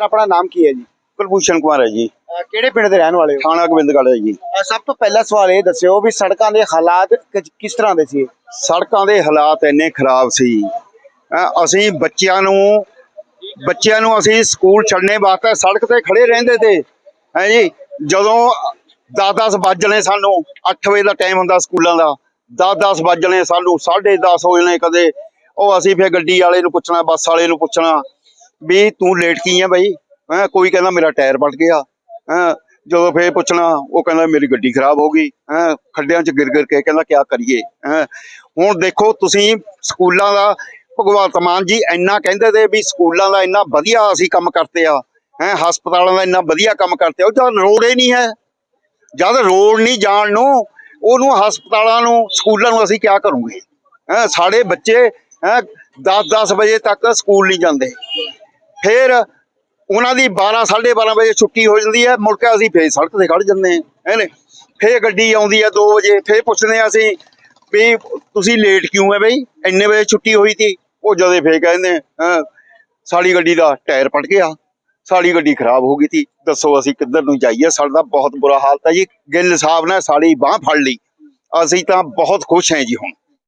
ਆਪਣਾ ਨਾਮ ਕੀ ਹੈ ਜੀ? ਕੁਲਭੂਸ਼ਣ ਕੁਮਾਰ ਹੈ ਜੀ। ਅਹ ਕਿਹੜੇ ਪਿੰਡ ਦੇ ਰਹਿਣ ਵਾਲੇ ਹੋ? ਥਾਣਾ ਗੋਬਿੰਦਗੜ੍ਹ ਹੈ ਜੀ। ਅਹ ਸਭ ਤੋਂ ਪਹਿਲਾ ਸਵਾਲ ਇਹ ਦੱਸਿਓ ਵੀ ਸੜਕਾਂ ਦੇ ਹਾਲਾਤ ਕਿਸ- ਕਿਸ ਤਰ੍ਹਾਂ ਦੇ ਸੀ? ਸੜਕਾਂ ਦੇ ਹਾਲਾਤ ਇੰਨੇ ਖਰਾਬ ਸੀ। ਅਸੀਂ ਬੱਚਿਆਂ ਨੂੰ ਬੱਚਿਆਂ ਨੂੰ ਅਸੀਂ ਸਕੂਲ ਛੱਡਣੇ ਵਾਸਤੇ ਸੜਕ ਤੇ ਖੜੇ ਰਹਿੰਦੇ ਤੇ ਹੈ ਜੀ ਜਦੋਂ 10-10 ਵੱਜਣੇ ਸਾਨੂੰ 8 ਵਜੇ ਦਾ ਟਾਈਮ ਹੁੰਦਾ ਸਕੂਲਾਂ ਦਾ 10-10 ਵੱਜਣੇ ਸਾਨੂੰ 10:30 ਹੋ ਜਾਣੇ ਕਦੇ ਉਹ ਅਸੀਂ ਫਿਰ ਗੱਡੀ ਵਾਲੇ ਨੂੰ ਪੁੱਛਣਾ ਬੱਸ ਵਾਲੇ ਨੂੰ ਪੁੱਛਣਾ ਵੀ ਤੂੰ ਲੇਟ ਕੀ ਆ ਬਾਈ? ਹੈਂ, ਕੋਈ ਕਹਿੰਦਾ ਮੇਰਾ ਟਾਇਰ ਪਲਟ ਗਿਆ। ਹੈਂ, ਜਦੋਂ ਫੇਰ ਪੁੱਛਣਾ, ਉਹ ਕਹਿੰਦਾ ਮੇਰੀ ਗੱਡੀ ਖਰਾਬ ਹੋ ਗਈ। ਹੈਂ, ਖੱਡਿਆਂ 'ਚ ਗਿਰ ਗਿਰ ਕੇ ਕਹਿੰਦਾ ਕਿਆ ਕਰੀਏ? ਹੈਂ, ਹੁਣ ਦੇਖੋ ਤੁਸੀਂ ਸਕੂਲਾਂ ਦਾ, ਭਗਵੰਤ ਮਾਨ ਜੀ ਇੰਨਾ ਕਹਿੰਦੇ ਤੇ ਵੀ ਸਕੂਲਾਂ ਦਾ ਇੰਨਾ ਵਧੀਆ ਅਸੀਂ ਕੰਮ ਕਰਤੇ ਆ। ਹੈ, ਹਸਪਤਾਲਾਂ ਦਾ ਇੰਨਾ ਵਧੀਆ ਕੰਮ ਕਰਤੇ ਆ। ਉਹ ਜਦ ਰੋਡ ਹੀ ਨਹੀਂ ਹੈ। ਜਦ ਰੋਡ ਨਹੀਂ ਜਾਣ ਨੂੰ, ਉਹਨੂੰ ਹਸਪਤਾਲਾਂ ਨੂੰ, ਸਕੂਲਾਂ ਨੂੰ ਅਸੀਂ ਕਿਆ ਕਰੂਗੇ? ਹੈ, ਸਾਡੇ ਬੱਚੇ, ਹੈ 10-10 ਵਜੇ ਤੱਕ ਸਕੂਲ ਨਹੀਂ ਜਾਂਦੇ। ਫਿਰ ਉਹਨਾਂ ਦੀ 12 12:30 ਵਜੇ ਛੁੱਟੀ ਹੋ ਜਾਂਦੀ ਹੈ, ਮੁੜ ਕੇ ਅਸੀਂ ਫੇਰ ਸੜਕ ਤੇ ਖੜ ਜਾਂਦੇ ਹਾਂ ਹੈਨੇ ਫੇਰ ਗੱਡੀ ਆਉਂਦੀ ਹੈ 2 ਵਜੇ, ਫੇਰ ਪੁੱਛਦੇ ਹਾਂ ਅਸੀਂ ਵੀ ਤੁਸੀਂ ਲੇਟ ਕਿਉਂ ਹੈ ਬਈ? ਇੰਨੇ ਵਜੇ ਛੁੱਟੀ ਹੋਈ ਸੀ ਉਹ ਜਦੇ ਫੇਰ ਕਹਿੰਦੇ ਹਾਂ ਸਾਡੀ ਗੱਡੀ ਦਾ ਟਾਇਰ ਪਟ ਗਿਆ, ਸਾਡੀ ਗੱਡੀ ਖਰਾਬ ਹੋ ਗਈ ਸੀ ਦੱਸੋ ਅਸੀਂ ਕਿੱਧਰ ਨੂੰ ਜਾਈਏ? ਸਾਡਾ ਬਹੁਤ ਬੁਰਾ ਹਾਲਤ ਹੈ ਜੀ, ਗਿੱਲ ਸਾਹਿਬ ਨੇ ਸਾਡੀ ਬਾਹ ਫੜ ਲਈ। ਅਸੀਂ ਤਾਂ ਬਹੁਤ ਖੁਸ਼ ਹਾਂ ਜੀ ਹੁਣ।